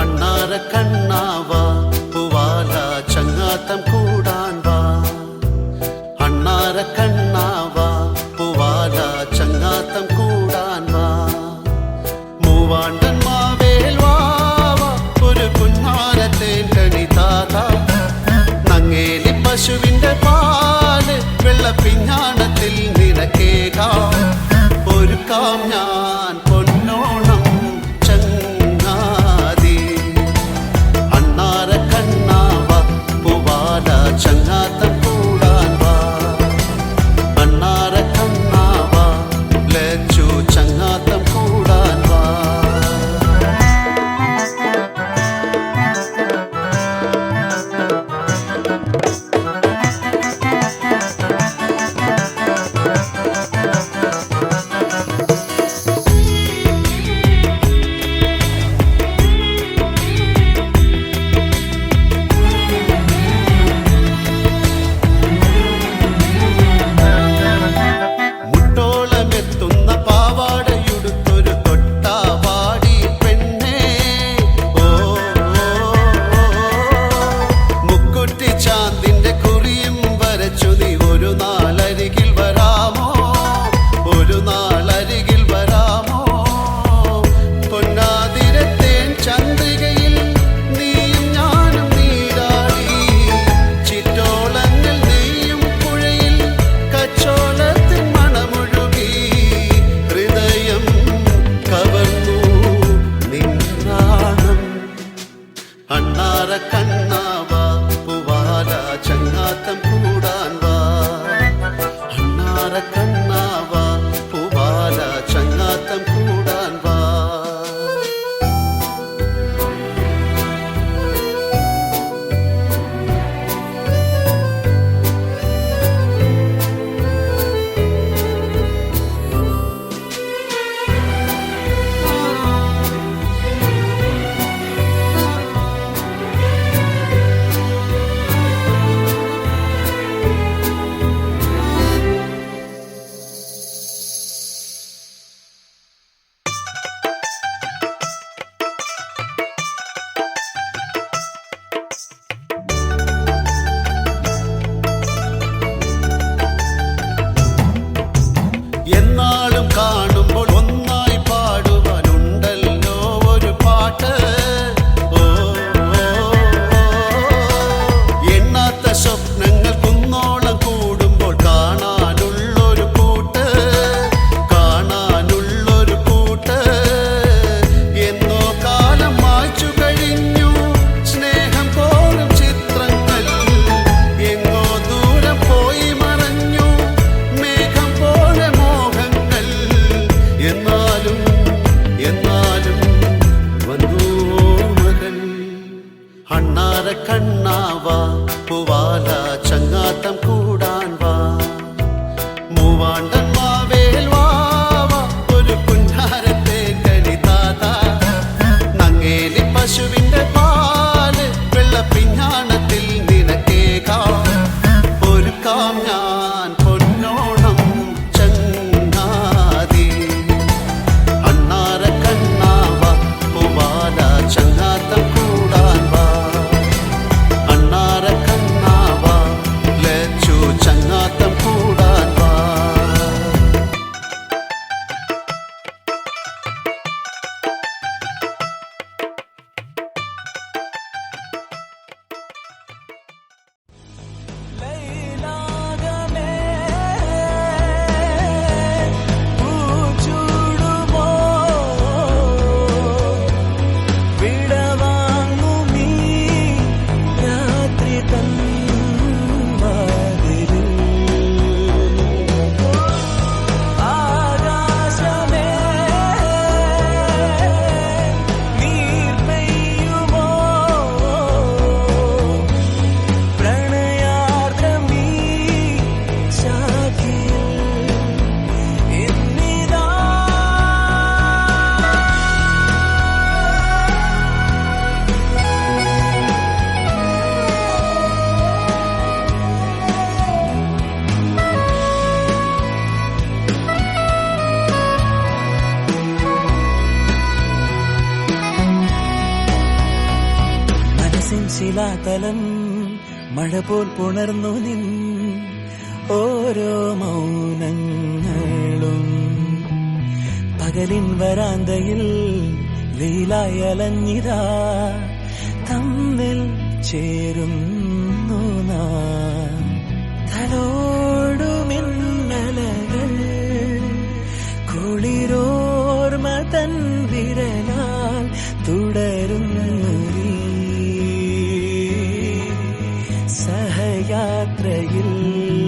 അണ്ണാര കണ്ണാവാ പൂവാല ചങ്ങാത്തം കൂടാൻ വാ അണ്ണാര കണ്ണാവാ പൂവാല ചങ്ങാത്തം കൂടാൻ വാ മൂവാണ്ടൻ മാവേൽ വാവാ ഒരു കുഞ്ഞാരത്തേൻ കണി താത നങ്ങേലി പശുവിന്റെ പാൽ വെള്ളപ്പിഞ്ഞാണത്തിൽ ഒരുക്കാം ഞാൻ ചങ്ങാത്തം കൂടാൻ ശിലാതലം മഴ പോൽ പുണർന്നു നിൻ ഓരോ മൗനങ്ങളും. പകലിൻ വരാന്തയിൽ ലീലായി അലഞ്ഞിതാ തമ്മിൽ ചേരുന്നു നാ. തലോടും மலையில்